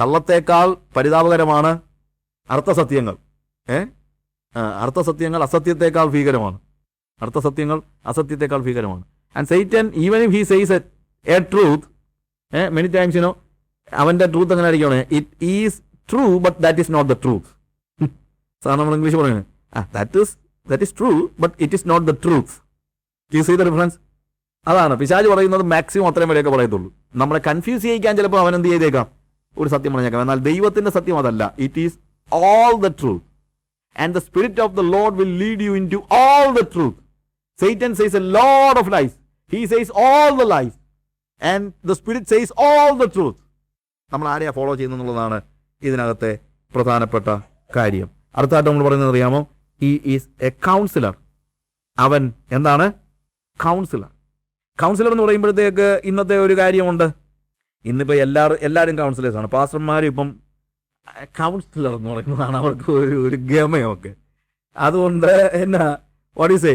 കള്ളത്തേക്കാൾ പരിതാപകരമാണ് അർത്ഥസത്യങ്ങൾ. ഏ? അർത്ഥസത്യങ്ങൾ അസത്യത്തേക്കാൾ ഭീകരമാണ്. അർത്ഥസത്യങ്ങൾ അസത്യത്തേക്കാൾ ഭീകരമാണ്. And Satan even if he says a truth a many times you know അവന്റെ ട്രൂത്ത് എങ്ങനെ ആയിരിക്കണം it is true but that is not the truth sir നമ്മൾ ഇംഗ്ലീഷ് പറയുന്നത്. ആ that is that is true but it is not the truth you see the difference അതാണ്. പിശാജ് പറയുന്നത് maximum അത്രയും വരെയൊക്കെ പറയത്തുള്ളൂ. നമ്മളെ കൺഫ്യൂസ് ചെയ്യിക്കാൻ ചിലപ്പോൾ അവൻ എന്ത് ചെയ്തേക്കാം? ഒരു സത്യം പറഞ്ഞേക്കാം. എന്നാൽ ദൈവത്തിന്റെ സത്യം അതല്ല. It is all the truth and the spirit of the lord will lead you into all the truth Satan says a lord of life he says all the life and the spirit says all the truth നമ്മൾ ആരെയാ follow ചെയ്യുന്നതെന്നുള്ളതാണ് ഇതിനകത്തെ പ്രധാനപ്പെട്ട കാര്യം. അടുത്തായിട്ട് നമ്മൾ പറയുന്നത് അറിയാമോ? ഈ ഈസ് എ കൗൺസിലർ അവൻ എന്താണ്? കൗൺസിലർ കൗൺസിലർ എന്ന് പറയുമ്പോഴത്തേക്ക് ഇന്നത്തെ ഒരു കാര്യമുണ്ട്. ഇന്നിപ്പോൾ എല്ലാവരും എല്ലാവരും കൗൺസിലേഴ്സാണ് പാസ്റ്റർമാരും ഇപ്പം കൗൺസിലർ എന്ന് പറയുന്നതാണ് അവർക്ക് ഒരു ഒരു ഗമയൊക്കെ. അതുകൊണ്ട് എന്നാ വാട്ട് ഈസ് എ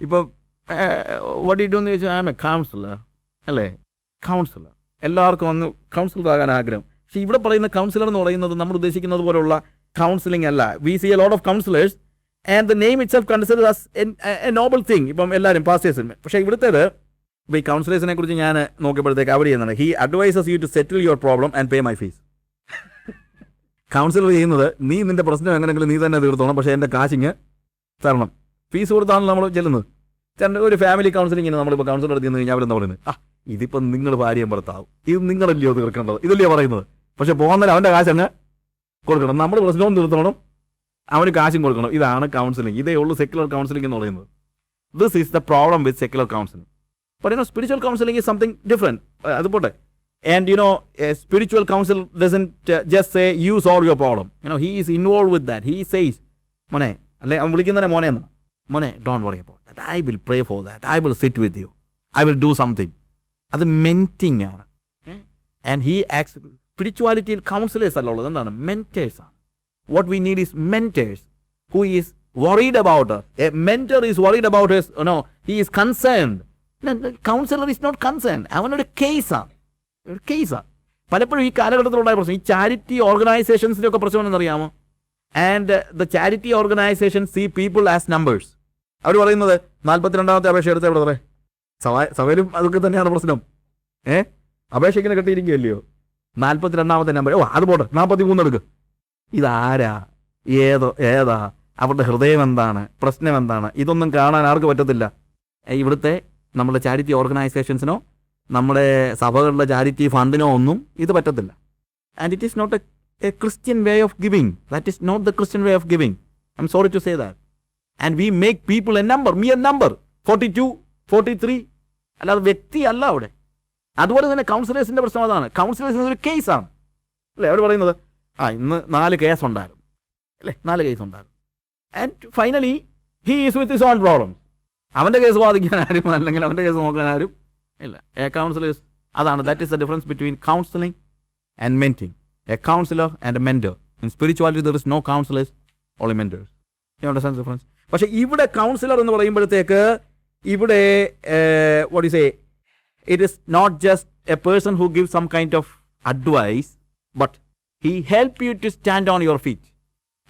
ഇപ്പം വാട്ട് ഇട്ടു എന്ന് ചോദിച്ചാൽ ആം എ കൗൺസിലർ അല്ലേ? കൗൺസിലർ എല്ലാവർക്കും ഒന്ന് കൗൺസിലർ ആകാൻ ആഗ്രഹം. പക്ഷെ ഇവിടെ പറയുന്ന കൗൺസിലർ എന്ന് പറയുന്നത് നമ്മൾ ഉദ്ദേശിക്കുന്നത് പോലുള്ള കൗൺസിലിംഗ് അല്ല. We see a lot of counsellors and the name itself consider noble thing ഇപ്പം എല്ലാവരും പാസ്റ്റേഴ്സിന് പക്ഷേ ഇവിടുത്തേത് ഇപ്പോൾ ഈ കൗൺസിലേഴ്സിനെ കുറിച്ച് ഞാൻ നോക്കിയപ്പോഴത്തേക്ക് അവർ ചെയ്യുന്നുണ്ട്. He advises you to settle your problem and pay my fees counsellor ചെയ്യുന്നത് നീ നിന്റെ പ്രശ്നം എങ്ങനെയെങ്കിലും നീ തന്നെ തീർത്തോണം പക്ഷേ എന്റെ കാശിങ് തരണം. ഫീസ് കൊടുത്താണ് നമ്മൾ ചെല്ലുന്നത്. ചേട്ടൻ ഒരു ഫാമിലി കൗൺസിലിങ്ങിന് നമ്മളിപ്പോൾ കൗൺസിലർ ചെയ്യുന്നത് കഴിഞ്ഞാൽ അവരെന്താ പറയുന്നത് ആ ഇതിപ്പം നിങ്ങൾ ഭാര്യയും ഭർത്താവും. ഇത് നിങ്ങളല്ലയോ തീർക്കേണ്ടത്? ഇതല്ലയോ പറയുന്നത്. പക്ഷേ പോകുന്നതിൽ അവന്റെ കാശ് അങ്ങ് കൊടുക്കണം. നമ്മൾ പ്രശ്നവും തീർത്തോണം അവന് കാശും കൊടുക്കണം. ഇതാണ് കൗൺസിലിംഗ് ഇതേ ഉള്ളൂ സെക്യുലർ കൗൺസിലിംഗ് എന്ന് പറയുന്നത്. This is the problem with secular counselling spiritual counselling is something different അത് പോട്ടെ. And you know spiritual counsel doesn't just say you solve your problem you know he is involve with that he says മോനെ അല്ലെ അവൻ വിളിക്കുന്നതിനെ മോനെ എന്നാ. മോനെ don't worry about that I will pray for that I will sit with you I will do something അത് mentoring ആണ്. And he asks സ്പിരിച്വാലിറ്റിയിൽ കൗൺസിലേഴ്സ് അല്ല ഉള്ളത്. എന്താണ്? മെന്റേഴ്സ് ആണ്. What we need is mentors who is worried about us. A mentor is worried about no he is is concerned. Is not concern. അവനൊരു കേസാണ് ഒരു കേസാണ് പലപ്പോഴും ഈ കാലഘട്ടത്തിലുണ്ടായ പ്രശ്നം. ഈ ചാരിറ്റി ഓർഗനൈസേഷൻസിന്റെ ഒക്കെ പ്രശ്നം എന്നറിയാമോ and the charity organisation see people as numbers അവർ പറയുന്നത് നാൽപ്പത്തിരണ്ടാമത്തെ അപേക്ഷ എടുത്ത സഭ സഭയിലും അതൊക്കെ തന്നെയാണ് പ്രശ്നം. ഏ? അപേക്ഷ ഇങ്ങനെ കെട്ടിയിരിക്കുകയല്ലയോ? നാൽപ്പത്തിരണ്ടാമത്തെ നമ്പർ ഓ അത് പോട്ടെ. നാൽപ്പത്തി മൂന്ന് എടുക്ക്. ഇതാരാ? ഏതോ ഏതാ? അവരുടെ ഹൃദയം എന്താണ്? പ്രശ്നം എന്താണ്? ഇതൊന്നും കാണാൻ ആർക്ക് പറ്റത്തില്ല. ഇവിടുത്തെ നമ്മുടെ ചാരിറ്റി ഓർഗനൈസേഷൻസിനോ നമ്മുടെ സഭകളുടെ ചാരിറ്റി ഫണ്ടിനോ ഒന്നും ഇത് പറ്റത്തില്ല. And it is not a Christian way of giving that is not the Christian way of giving I'm sorry to say that and we make people a number me a number forty two forty three അല്ലാതെ വ്യക്തിയല്ല അവിടെ. അതുപോലെ തന്നെ കൗൺസിലേഴ്സിന്റെ പ്രശ്നം അതാണ്. കൗൺസിലേഴ്സിന് ഒരു കേസാണ് അല്ലേ? അവർ പറയുന്നത് ആ ഇന്ന് നാല് കേസ് ഉണ്ടായിരുന്നു. അല്ലേ? നാല് കേസ് ഉണ്ടായിരുന്നു. And finally he is with is on problem അവന്റെ കേസ് വാദിക്കാൻ ആരും അല്ലെങ്കിൽ അവന്റെ കേസ് നോക്കാൻ ആരും ഇല്ല. എ കൗൺസിലേഴ്സ് അതാണ്. That is the difference between counselling and mentoring a counsellor and a mentor in spirituality there is no counsellors only mentors understand difference പക്ഷേ ഇവിടെ കൗൺസിലർ എന്ന് പറയുമ്പോഴത്തേക്ക് ഇവിടെ what is a it is not just a person who give some kind of advice but he help you to stand on your feet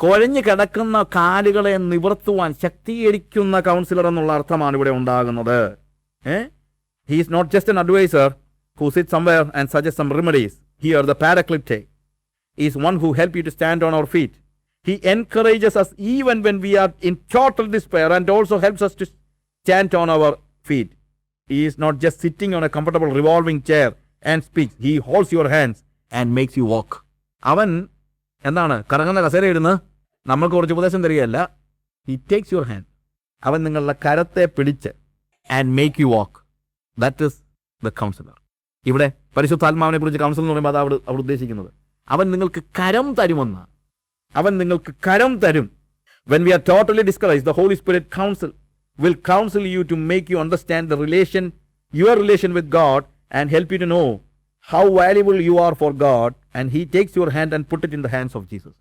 കുഴഞ്ഞു കിടക്കുന്ന കാലുകളെ നിവർത്തുവാൻ ശക്തീകരിക്കുന്ന councillor എന്നുള്ള അർത്ഥമാണ് ഇവിടെ ഉണ്ടാകുന്നത്. He is not just an advisor who sit somewhere and suggest some remedies here the Paraclete is one who help you to stand on our feet he encourages us even when we are in total despair and also helps us to stand on our feet He is not just sitting on a comfortable revolving chair and he holds your hands and makes you walk. അവൻ എന്താണ്? കറങ്ങുന്ന കസേര ഇടുന്ന്? നമ്മൾക്ക് കുറച്ച് ഉപദേശം തരികയല്ല. He takes your hand അവൻ നിങ്ങളുടെ കരത്തെ പിടിച്ച് and make you walk that is the counsellor ഇവിടെ പരിശുദ്ധാത്മാവിനെ കുറിച്ച് കൗൺസിൽ എന്ന് പറയുമ്പോൾ അത് അവിടെ അവിടെ ഉദ്ദേശിക്കുന്നത്. അവൻ നിങ്ങൾക്ക് കരം തരുമെന്ന്. അവൻ നിങ്ങൾക്ക് കരം തരും. When we are totally discouraged the Holy Spirit counsel will counsel you to make you understand the relation your relation with God and help you to know how valuable you are for God and He takes your hand and put it in the hands of Jesus.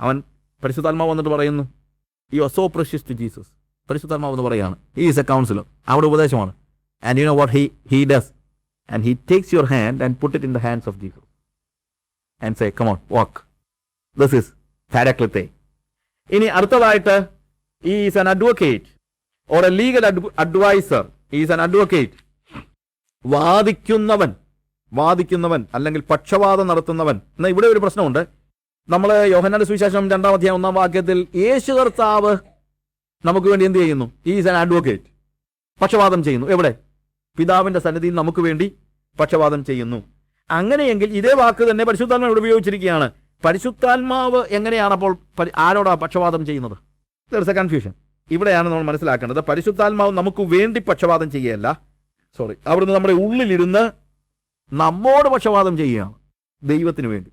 അവൻ പരിശുദ്ധാത്മാവ് വന്നിട്ട് പറയുന്നു you are so precious to Jesus പരിശുദ്ധാത്മാവ് എന്ന് പറയുകയാണ് he is a counsellor അവിടെ ഉപദേശമാണ് and you know what he he does and he takes your hand and put it in the hands of Jesus and say come on walk this is Paraclete ഇനി അടുത്തതായിട്ട് he is an advocate or a legal advisor is an advocate വാദിക്കുന്നവൻ വാദിക്കുന്നവൻ അല്ലെങ്കിൽ പക്ഷവാദം നടത്തുന്നവൻ. എന്നാൽ ഇവിടെ ഒരു പ്രശ്നമുണ്ട്. നമ്മൾ യോഹന്നാന്റെ സുവിശേഷം രണ്ടാം അധ്യായം ഒന്നാം വാക്യത്തിൽ യേശു കർത്താവ് നമുക്ക് വേണ്ടി എന്ത് ചെയ്യുന്നു? ഈസ് ആൻ അഡ്വക്കേറ്റ് പക്ഷപാതം ചെയ്യുന്നു. എവിടെ? പിതാവിന്റെ സന്നിധിയിൽ നമുക്ക് വേണ്ടി പക്ഷപാതം ചെയ്യുന്നു. അങ്ങനെയെങ്കിൽ ഇതേ വാക്ക് തന്നെ പരിശുദ്ധാത്മാവ് ഉപയോഗിച്ചിരിക്കുകയാണ്. പരിശുദ്ധാത്മാവ് എങ്ങനെയാണ് അപ്പോൾ ആരോടാ പക്ഷപാതം ചെയ്യുന്നത്? ദർസ് എ കൺഫ്യൂഷൻ ഇവിടെയാണ് നമ്മൾ മനസ്സിലാക്കേണ്ടത്. പരിശുദ്ധാത്മാവ് നമുക്ക് വേണ്ടി പക്ഷപാതം ചെയ്യുകയല്ല. സോറി അവിടുന്ന് നമ്മുടെ ഉള്ളിലിരുന്ന് നമ്മോട് പക്ഷപാതം ചെയ്യുകയാണ് ദൈവത്തിന് വേണ്ടി.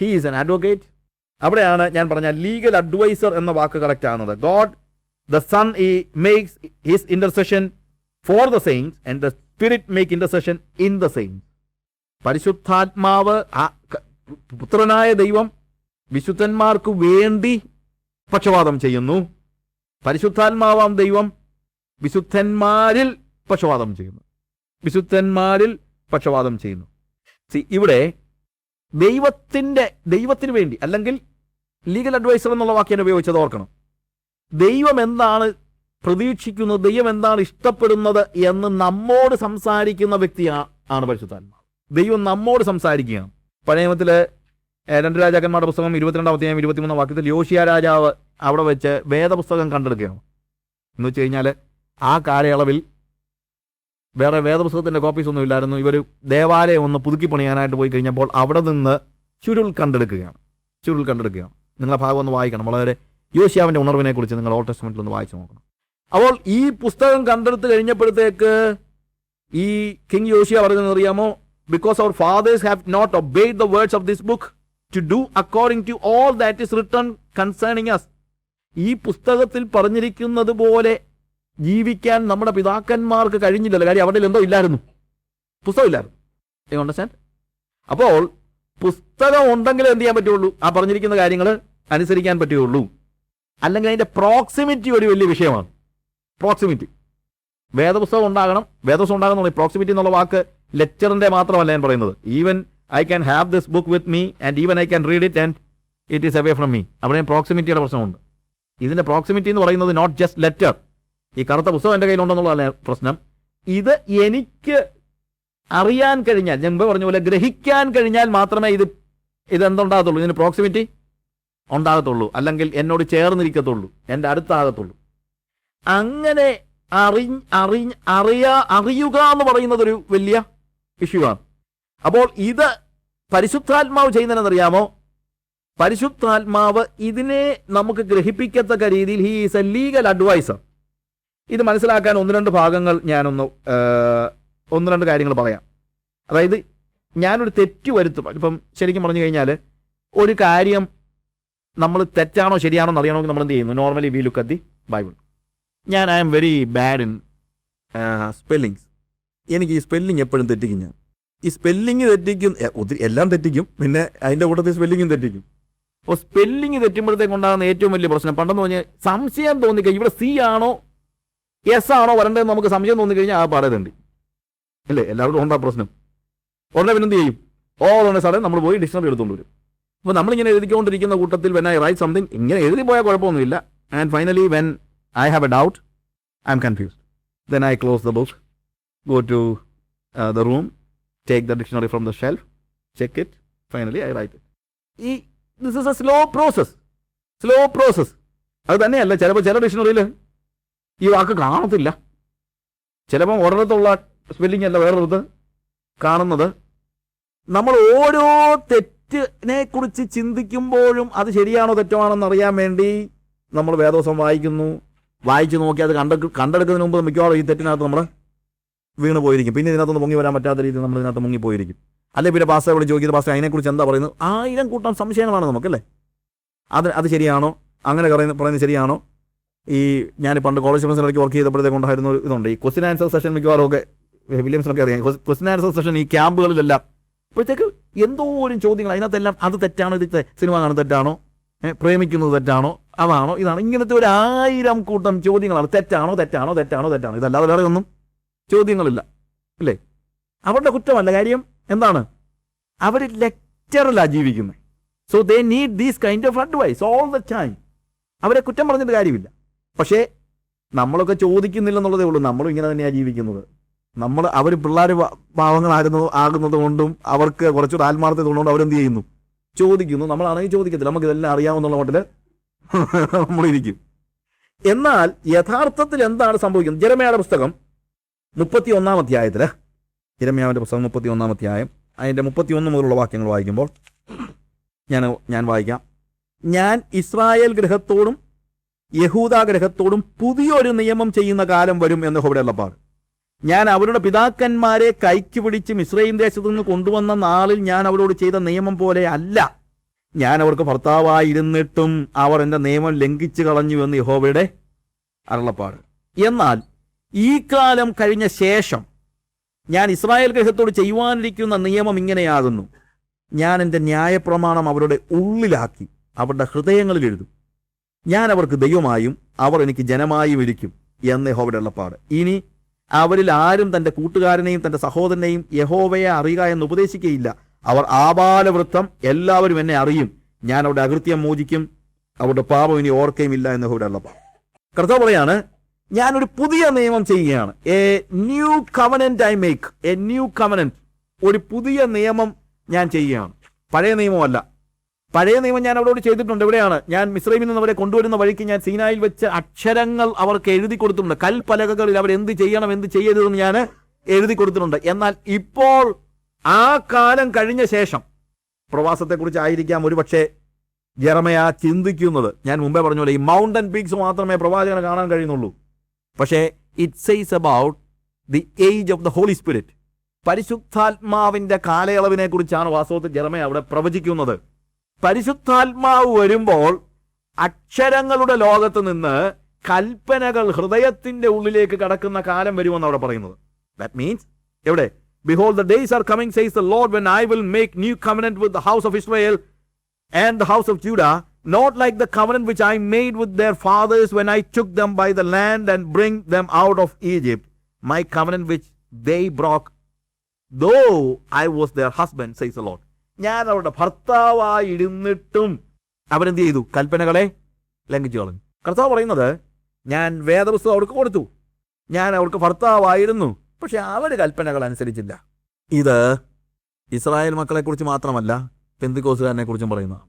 ഹീ ഈസ് എൻ അഡ്വക്കേറ്റ് അവിടെയാണ് ഞാൻ പറഞ്ഞ ലീഗൽ അഡ്വൈസർ എന്ന വാക്ക് കറക്റ്റ് ആകുന്നത് God the son he makes his intercession for the saints and the spirit make intercession in the saints പരിശുദ്ധാത്മാവ് പുത്രനായ ദൈവം വിശുദ്ധന്മാർക്ക് വേണ്ടി പക്ഷവാദം ചെയ്യുന്നു. പരിശുദ്ധാത്മാവാം ദൈവം വിശുദ്ധന്മാരിൽ പക്ഷവാദം ചെയ്യുന്നു. വിശുദ്ധന്മാരിൽ പക്ഷവാദം ചെയ്യുന്നു. ഇവിടെ ദൈവത്തിന്റെ ദൈവത്തിന് വേണ്ടി അല്ലെങ്കിൽ ലീഗൽ അഡ്വൈസർ എന്നുള്ള വാക്യം ഉപയോഗിച്ചത് ഓർക്കണം. ദൈവം എന്താണ് പ്രതീക്ഷിക്കുന്നത് ദൈവം എന്താണ് ഇഷ്ടപ്പെടുന്നത് എന്ന് നമ്മോട് സംസാരിക്കുന്ന വ്യക്തി ആണ് പരിശുദ്ധാത്മാവ്. ദൈവം നമ്മോട് സംസാരിക്കുകയാണ്. പഴയ നിയമത്തിൽ ഏഹ്, രണ്ട് രാജാക്കന്മാരുടെ പുസ്തകം ഇരുപത്തിരണ്ടാം അധ്യായം ഇരുപത്തിമൂന്നാം വാക്യത്തിൽ യോഷിയ രാജാവ് അവിടെ വെച്ച് വേദപുസ്തകം കണ്ടെടുക്കുകയാണ്. എന്ന് വെച്ച് കഴിഞ്ഞാൽ ആ കാലയളവിൽ വേറെ വേദപുസ്തകത്തിന്റെ കോപ്പീസ് ഒന്നും ഇല്ലായിരുന്നു. ഇവർ ദേവാലയം ഒന്ന് പുതുക്കി പണിയാനായിട്ട് പോയി കഴിഞ്ഞപ്പോൾ അവിടെ നിന്ന് ചുരുൾ കണ്ടെടുക്കുകയാണ്. ചുരുൾ കണ്ടെടുക്കുകയാണ്. നിങ്ങളെ ഭാഗം ഒന്ന് വായിക്കണം. വളരെ യോശിയാവിന്റെ ഉണർവിനെ കുറിച്ച് നിങ്ങൾ ഓൾ ടെസ്റ്റ്മെന്റിൽ ഒന്ന് വായിച്ചു നോക്കണം. അപ്പോൾ ഈ പുസ്തകം കണ്ടെടുത്ത് കഴിഞ്ഞപ്പോഴത്തേക്ക് ഈ കിങ് യോശിയ പറയുന്നത് അറിയാമോ? Because our fathers have not obeyed the words of this book to do according to all that is written concerning us ഈ പുസ്തകത്തിൽ പറഞ്ഞിരിക്കുന്നത് പോലെ ജീവിക്കാൻ നമ്മുടെ പിതാക്കന്മാർക്ക് കഴിഞ്ഞില്ലല്ലോ. കാര്യം അവിടെ എന്തോ ഇല്ലായിരുന്നു. പുസ്തകമില്ലായിരുന്നു. യു അണ്ടർസ്റ്റാൻഡ് അപ്പോൾ പുസ്തകം ഉണ്ടെങ്കിൽ എന്ത് ചെയ്യാൻ പറ്റുള്ളൂ? ആ പറഞ്ഞിരിക്കുന്ന കാര്യങ്ങൾ അനുസരിക്കാൻ പറ്റുകയുള്ളൂ അല്ലെങ്കിൽ അതിന്റെ പ്രോക്സിമിറ്റി ഒരു വലിയ വിഷയമാണ്. പ്രോക്സിമിറ്റി വേദപുസ്തകം ഉണ്ടാകണം. വേദപുസ്തകം ഉണ്ടാകുന്ന പ്രോക്സിമിറ്റി എന്നുള്ള വാക്ക് ലെക്ചറിന്റെ മാത്രമല്ല ഞാൻ പറയുന്നത്. Even I can have this book with me and even I can read it and it is away from me അവിടെ പ്രോക്സിമിറ്റിയുടെ പ്രശ്നമുണ്ട്. ഇതിന്റെ പ്രോക്സിമിറ്റി എന്ന് പറയുന്നത് നോട്ട് ജസ്റ്റ് ലെറ്റർ ഈ കറുത്ത പുസ്തകം എന്റെ കയ്യിലുണ്ടെന്നുള്ളതല്ല പ്രശ്നം? ഇത് എനിക്ക് അറിയാൻ കഴിഞ്ഞാൽ ഞാൻ മുമ്പ് പറഞ്ഞ പോലെ ഗ്രഹിക്കാൻ കഴിഞ്ഞാൽ മാത്രമേ ഇത് ഇതെന്തുണ്ടാകത്തുള്ളൂ? ഇതിന് പ്രോക്സിമിറ്റി ഉണ്ടാകത്തുള്ളൂ. അല്ലെങ്കിൽ എന്നോട് ചേർന്നിരിക്കത്തുള്ളൂ. എന്റെ അടുത്താകത്തുള്ളൂ. അങ്ങനെ അറി അറി അറിയാ അറിയുക എന്ന് പറയുന്നതൊരു വലിയ ഇഷ്യൂ ആണ്. അപ്പോൾ ഇത് പരിശുദ്ധാത്മാവ് ചെയ്യുന്നതെന്നറിയാമോ? പരിശുദ്ധാത്മാവ് ഇതിനെ നമുക്ക് ഗ്രഹിപ്പിക്കത്തക്ക രീതിയിൽ he is a legal advisor ഇത് മനസ്സിലാക്കാൻ ഒന്ന് രണ്ട് ഭാഗങ്ങൾ ഞാനൊന്ന് ഒന്ന് രണ്ട് കാര്യങ്ങൾ പറയാം. അതായത് ഞാനൊരു തെറ്റ് വരുത്തും. ഇപ്പം ശരിക്കും പറഞ്ഞു കഴിഞ്ഞാൽ ഒരു കാര്യം നമ്മൾ തെറ്റാണോ ശരിയാണോ എന്ന് അറിയണമെങ്കിൽ നമ്മൾ എന്ത് ചെയ്യുന്നു? Normally we look at the Bible ഞാൻ I'm very bad in spellings എനിക്ക് ഈ സ്പെല്ലിംഗ് എപ്പോഴും തെറ്റിക്കും ഞാൻ. ഈ സ്പെല്ലിംഗ് തെറ്റിക്കും എല്ലാം തെറ്റിക്കും. പിന്നെ അതിന്റെ കൂട്ടത്തിൽ സ്പെല്ലിങ്ങും തെറ്റിക്കും. അപ്പോൾ സ്പെല്ലിംഗ് തെറ്റുമ്പോഴത്തേക്കുണ്ടാകുന്ന ഏറ്റവും വലിയ പ്രശ്നം പണ്ടെന്ന് പറഞ്ഞാൽ സംശയം തോന്നിക്കഴിഞ്ഞാൽ ഇവിടെ സി ആണോ എസ് ആണോ വരേണ്ടതെന്ന് നമുക്ക് സംശയം തോന്നിക്കഴിഞ്ഞാൽ ആ പാടേതുണ്ട് അല്ലേ എല്ലാവരും ഉണ്ടാ പ്രശ്നം? ഉടനെ പിന്നെ എന്ത് ചെയ്യും? ഓൾ ഉടനെ സാറേ നമ്മൾ പോയി ഡിക്ഷണറി എടുത്തുകൊണ്ട് വരും. അപ്പോൾ നമ്മളിങ്ങനെ എഴുതിക്കൊണ്ടിരിക്കുന്ന കൂട്ടത്തിൽ വെൻ ഐ റൈറ്റ് സംതിങ് ഇങ്ങനെ എഴുതി പോയാൽ കുഴപ്പമൊന്നുമില്ല. And finally when I have a doubt I'm confused then I close the book go to the room take the dictionary from the shelf check it finally I write. ഈ this is a slow process slow process അത് തന്നെയല്ല ചിലപ്പോൾ ചില ഡിക്ഷണറിയിൽ ഈ വാക്ക് കാണത്തില്ല. ചിലപ്പോൾ ഒരിടത്തുള്ള spelling അല്ല വേറൊരിടത്ത് കാണുന്നത്. നമ്മൾ ഓരോ തെറ്റിനെ കുറിച്ച് ചിന്തിക്കുമ്പോഴും അത് ശരിയാണോ തെറ്റോ ആണോ അറിയാൻ വേണ്ടി നമ്മൾ വേദോസം വായിക്കുന്നു. വായിച്ചു നോക്കി അത് കണ്ട കണ്ടെടുക്കുന്നതിന് മുമ്പ് മിക്കവാറും ഈ തെറ്റിനകത്ത് നമ്മൾ വീണ് പോയിരിക്കും. പിന്നെ ഇതിനകത്തൊന്ന് പൊങ്ങി വരാൻ പറ്റാത്ത രീതിയിൽ നമ്മൾ ഇതിനകത്ത് മുങ്ങി പോയിരിക്കും. അല്ലെ പിന്നെ പാസ്റ്റർ വിളിച്ച് ചോദിക്കുന്നത് പാസ്റ്റർ അതിനെക്കുറിച്ച് എന്താ പറയുന്നത്? ആയിരം കൂട്ടം സംശയങ്ങളാണ് നമുക്കല്ലേ? അത് അത് ശരിയാണോ? അങ്ങനെ പറയുന്നത് പറയുന്നത് ശരിയാണോ? ഈ ഞാൻ പണ്ട് കോളേജ് ഫ്രണ്ട്സിനിടയ്ക്ക് വർക്ക് ചെയ്തപ്പോഴത്തേക്ക് ഉണ്ടായിരുന്ന ഒരു ഇതുണ്ട്. ഈ ക്വസ്റ്റ്യൻ ആൻസർ സെഷൻ മിക്കവാറും ഒക്കെ വില്യംസിനൊക്കെ അറിയാം. ക്വസ്റ്റ്യൻ ആൻസർ സെഷൻ ഈ ക്യാമ്പുകളിലെല്ലാം അപ്പോഴത്തേക്ക് ഒരു ചോദ്യങ്ങൾ അതിനകത്തെല്ലാം അത് തെറ്റാണോ ഇത് സിനിമ കാണുന്നത് തെറ്റാണോ പ്രേമിക്കുന്നത് തെറ്റാണോ അതാണോ ഇതാണ്. ഇങ്ങനത്തെ ഒരു ആയിരം കൂട്ടം ചോദ്യങ്ങളാണ്. തെറ്റാണോ തെറ്റാണോ തെറ്റാണോ തെറ്റാണോ. ഇതല്ലാതെ വേറെ ഒന്നും ചോദ്യങ്ങളില്ല. അല്ലേ? അവരുടെ കുറ്റമല്ല. കാര്യം എന്താണ്? അവർ ലെക്ചറിലാണ് ജീവിക്കുന്നത് so they need these kind of advice all the time അവരെ കുറ്റം പറഞ്ഞിട്ട് കാര്യമില്ല. പക്ഷേ നമ്മളൊക്കെ ചോദിക്കുന്നില്ലെന്നുള്ളതേ ഉള്ളൂ. നമ്മളും ഇങ്ങനെ തന്നെയാണ് ജീവിക്കുന്നത്. നമ്മൾ അവർ പിള്ളേർ പാവങ്ങളാകുന്നത് ആകുന്നത് കൊണ്ടും അവർക്ക് കുറച്ചൊരു ആത്മാർത്ഥത കൊണ്ടും അവരെന്ത് ചെയ്യുന്നു? ചോദിക്കുന്നു. നമ്മളാണെങ്കിൽ ചോദിക്കത്തില്ല. നമുക്ക് ഇതെല്ലാം അറിയാമെന്നുള്ള മട്ടിൽ നമ്മളിരിക്കും. എന്നാൽ യഥാർത്ഥത്തിൽ എന്താണ് സംഭവിക്കുന്നത്? ജരമയുടെ പുസ്തകം മുപ്പത്തി ഒന്നാം അധ്യായത്തിൽ ജരമയാവിന്റെ പുസ്തകം മുപ്പത്തി ഒന്നാം അധ്യായം. അതിന്റെ മുപ്പത്തി ഒന്ന് മുതലുള്ള വാക്യങ്ങൾ വായിക്കുമ്പോൾ ഞാൻ ഞാൻ വായിക്കാം. ഞാൻ ഇസ്രായേൽ ഗൃഹത്തോടും യഹൂദ ഗൃഹത്തോടും പുതിയൊരു നിയമം ചെയ്യുന്ന കാലം വരും എന്ന് ഹോബിയുള്ളപ്പാട് ഞാൻ അവരുടെ പിതാക്കന്മാരെ കൈക്ക് പിടിച്ച് മിശ്രയും ദേശത്തു നിന്ന് കൊണ്ടുവന്ന നാളിൽ ഞാൻ അവരോട് ചെയ്ത നിയമം പോലെ അല്ല. ഞാൻ അവർക്ക് ഭർത്താവായിരുന്നിട്ടും അവർ എന്റെ നിയമം ലംഘിച്ചു കളഞ്ഞു എന്ന് യഹോബയുടെ അരുളപ്പാട്. എന്നാൽ ഈ കാലം കഴിഞ്ഞ ശേഷം ഞാൻ ഇസ്രായേൽ ഗൃഹത്തോട് ചെയ്യുവാനിരിക്കുന്ന നിയമം ഇങ്ങനെയാകുന്നു. ഞാൻ എന്റെ ന്യായപ്രമാണം അവരുടെ ഉള്ളിലാക്കി അവരുടെ ഹൃദയങ്ങളിൽ എഴുതും. ഞാൻ അവർക്ക് ദൈവമായും അവർ എനിക്ക് ജനമായും ഇരിക്കും എന്ന് യഹോവയുടെ ഉള്ളപ്പാട്. ഇനി അവരിൽ ആരും തന്റെ കൂട്ടുകാരനെയും തന്റെ സഹോദരനെയും യഹോവയെ അറിയുക എന്ന് ഉപദേശിക്കുകയില്ല. അവർ ആപാലവൃത്തം എല്ലാവരും എന്നെ അറിയും. ഞാൻ അവരുടെ അകൃത്യം മോചിക്കും. അവരുടെ പാപം ഇനി ഓർക്കുകയും ഇല്ല എന്ന് യഹോവയുടെ ഉള്ളപ്പാട്. കർത്താവ് പറയാണ് ഞാനൊരു പുതിയ നിയമം ചെയ്യുകയാണ്. A new covenant I make. A new covenant. ഒരു പുതിയ നിയമം ഞാൻ ചെയ്യുകയാണ്. പഴയ നിയമമല്ല. പഴയ നിയമം ഞാൻ അവരോട് ചെയ്തിട്ടുണ്ട്. എവിടെയാണ് ഞാൻ മിശ്രമിൽ നിന്ന് അവരെ കൊണ്ടുവരുന്ന വഴിക്ക് ഞാൻ സീനായിൽ വെച്ച് അക്ഷരങ്ങൾ അവർക്ക് എഴുതി കൊടുത്തിട്ടുണ്ട്. കൽപ്പലകകളിൽ അവർ എന്ത് ചെയ്യണം എന്ത് ചെയ്യരുതെന്ന് ഞാൻ എഴുതി കൊടുത്തിട്ടുണ്ട്. എന്നാൽ ഇപ്പോൾ ആ കാലം കഴിഞ്ഞ ശേഷം പ്രവാസത്തെക്കുറിച്ച് ആയിരിക്കാം ഒരുപക്ഷെ ജെറമയ ചിന്തിക്കുന്നത്. ഞാൻ മുമ്പേ പറഞ്ഞ പോലെ ഈ മൗണ്ടൻ പീക്സ് മാത്രമേ പ്രവാചകനെ കാണാൻ കഴിയുന്നുള്ളൂ. പക്ഷേ it says about the age of the Holy Spirit പരിശുദ്ധാത്മാവിന്റെ കാലയളവിനെ കുറിച്ചാണ് വാസ്തവത്തിൽ ജറമയ അവിടെ പ്രവചിക്കുന്നത്. പരിശുദ്ധാത്മാവ് വരുമ്പോൾ അക്ഷരങ്ങളുടെ ലോകത്ത് നിന്ന് കൽപ്പനകൾ ഹൃദയത്തിന്റെ ഉള്ളിലേക്ക് കടക്കുന്ന കാലം വരുമെന്ന് അവിടെ പറയുന്നത് ദാറ്റ് മീൻസ് എവിടെ behold the days are coming says the lord when I will make new covenant with the house of Israel and the house of Judah, not like the covenant which I made with their fathers when I took them by the land and bring them out of Egypt, my covenant which they broke, though I was their husband, says the Lord. ഞാൻ അവരുടെ ഭർത്താവായിരുന്നിട്ടും അവരെന്ത് ചെയ്തു? കൽപ്പനകളെ ലംഘിച്ചു കളഞ്ഞു. കർത്താവ് പറയുന്നത് ഞാൻ വേദപുസ്തകം അവർക്ക് കൊടുത്തു. ഞാൻ അവർക്ക് ഭർത്താവായിരുന്നു. പക്ഷെ അവർ കൽപ്പനകൾ അനുസരിച്ചില്ല. ഇത് ഇസ്രായേൽ മക്കളെക്കുറിച്ച് മാത്രമല്ല പെന്തിക്കോസുകാരനെ കുറിച്ചും പറയുന്നതാണ്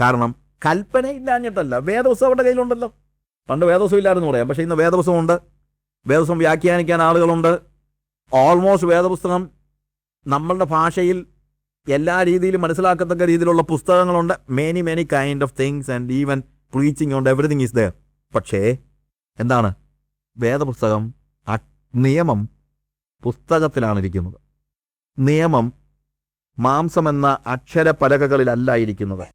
കാരണം കൽപ്പന ഇല്ലാഞ്ഞിട്ടല്ല വേദപുസ്തകം അവരുടെ കയ്യിലുണ്ടല്ലോ. പണ്ട് വേദവസം ഇല്ലായിരുന്നു പറയാം. പക്ഷേ ഇന്ന് വേദപുസ്തമുണ്ട് വേദസം വ്യാഖ്യാനിക്കാൻ ആളുകളുണ്ട്. ഓൾമോസ്റ്റ് വേദപുസ്തകം നമ്മളുടെ ഭാഷയിൽ എല്ലാ രീതിയിലും മനസ്സിലാക്കത്തക്ക രീതിയിലുള്ള പുസ്തകങ്ങളുണ്ട്. Many many kind of things and even preaching ഉണ്ട് എവറിഥിങ് ഈസ് ദയർ പക്ഷേ എന്താണ്? വേദപുസ്തകം നിയമം പുസ്തകത്തിലാണ് ഇരിക്കുന്നത് നിയമം മാംസമെന്ന അക്ഷരപ്പലകകളിലല്ല ഇരിക്കുന്നത്